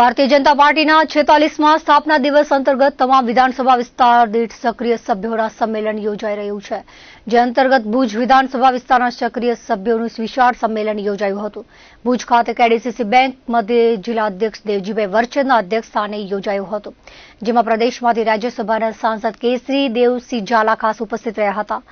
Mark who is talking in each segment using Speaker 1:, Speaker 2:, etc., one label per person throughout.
Speaker 1: ભારતીય જનતા પાર્ટીના છેતાલીસમાં સ્થાપના દિવસ અંતર્ગત તમામ વિધાનસભા વિસ્તાર દીઠ સક્રિય સભ્યોના સંમેલન યોજાઈ રહ્યું છે, જે અંતર્ગત ભુજ વિધાનસભા વિસ્તારના સક્રિય સભ્યોનું વિશાળ સંમેલન યોજાયું હતું. ભુજ ખાતે કેડીસીસી બેંક મધ્ય જિલ્લા અધ્યક્ષ દેવજીભાઈ વરચંદના અધ્યક્ષ સ્થાને યોજાયું હતું, જેમાં પ્રદેશમાંથી રાજ્યસભાના સાંસદ કેસરી દેવસિંહ ઝાલા ખાસ ઉપસ્થિત રહ્યા હતા.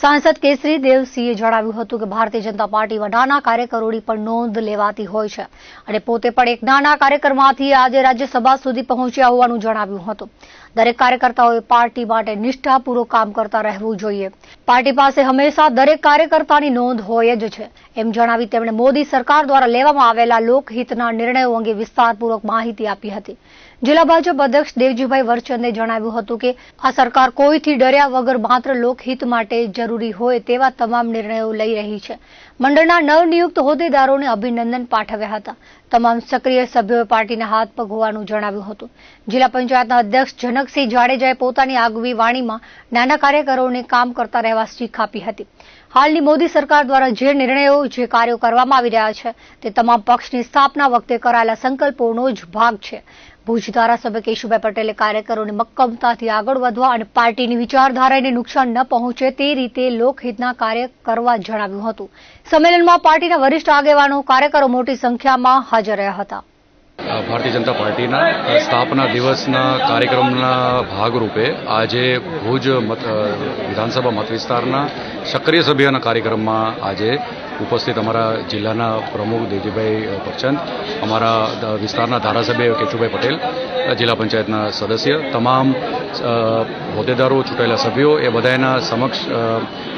Speaker 1: સાંસદ કેસરી દેવસિંહે જણાવ્યું હતું કે ભારતીય જનતા પાર્ટીમાં નાના કાર્યકરોની પણ નોંધ લેવાતી હોય છે અને પોતે પણ એક નાના કાર્યકરમાંથી આજે રાજ્યસભા સુધી પહોંચ્યા હોવાનું જણાવ્યું હતું. દરેક કાર્યકર્તાઓએ પાર્ટી માટે નિષ્ઠાપૂર્વક કામ કરતા રહેવું જોઈએ. પાર્ટી પાસે હંમેશા દરેક કાર્યકર્તાની નોંધ હોય જ છે. એમ જણાવી તેમણે મોદી સરકાર દ્વારા લેવામાં આવેલા લોકહિતના નિર્ણયો અંગે વિસ્તારપૂર્વક માહિતી આપી હતી. જિલ્લા ભાજપ અધ્યક્ષ દેવજીભાઈ વરચંદે જણાવ્યું હતું કે આ સરકાર કોઈથી ડર્યા વગર માત્ર લોકહિત માટે જરૂરી હોય તેવા તમામ નિર્ણયો લઈ રહી છે. મંડળના નવનિયુક્ત હોદ્દેદારોને અભિનંદન પાઠવ્યા હતા. તમામ સક્રિય સભ્યોએ પાર્ટીના હાથ પગ હોવાનું જણાવ્યું હતું. જિલ્લા પંચાયતના અધ્યક્ષ જનકસિંહ જાડેજાએ પોતાની આગવી વાણીમાં નાના કાર્યકરોને કામ કરતા રહેવા શીખ આપી હતી. હાલની મોદી સરકાર દ્વારા જે નિર્ણયો, જે કાર્યો કરવામાં આવી રહ્યા છે, તે તમામ પક્ષની સ્થાપના વખતે કરાયેલા સંકલ્પોનો જ ભાગ છે. ભુજ ધારાસભ્ય કેશુભાઈ પટેલે કાર્યકરોને મક્કમતાથી આગળ વધવા અને પાર્ટીની વિચારધારાને નુકસાન ન પહોંચે તે રીતે લોકહિતના કાર્ય કરવા જણાવ્યું હતું. સંમેલનમાં પાર્ટીના વરિષ્ઠ આગેવાનો, કાર્યકરો મોટી સંખ્યામાં હાજર રહ્યા હતા.
Speaker 2: ભારતીય જનતા પાર્ટીના સ્થાપના દિવસના કાર્યક્રમના ભાગરૂપે આજે ભુજ મત, વિધાનસભા મત વિસ્તારના સક્રિય સભ્યના કાર્યક્રમમાં આજે ઉપસ્થિત અમારા જિલ્લાના પ્રમુખ દેજીભાઈ પરચંદ અમારા વિસ્તારના ધારાસભ્ય કેશુભાઈ પટેલ જિલ્લા પંચાયતના સદસ્ય, તમામ હોદ્દેદારો, ચૂંટાયેલા સભ્યો, એ બધાના સમક્ષ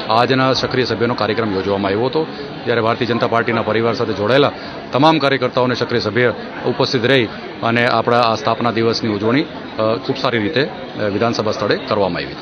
Speaker 2: આજના સક્રિય સભ્યોનો કાર્યક્રમ યોજવામાં આવ્યો હતો. જ્યારે ભારતીય જનતા પાર્ટીના પરિવાર સાથે જોડાયેલા તમામ કાર્યકર્તાઓને સક્રિય સભ્ય ઉપસ્થિત રહી અને આપણા આ સ્થાપના દિવસની ઉજવણી ખૂબ સારી રીતે વિધાનસભા સ્થળે કરવામાં આવી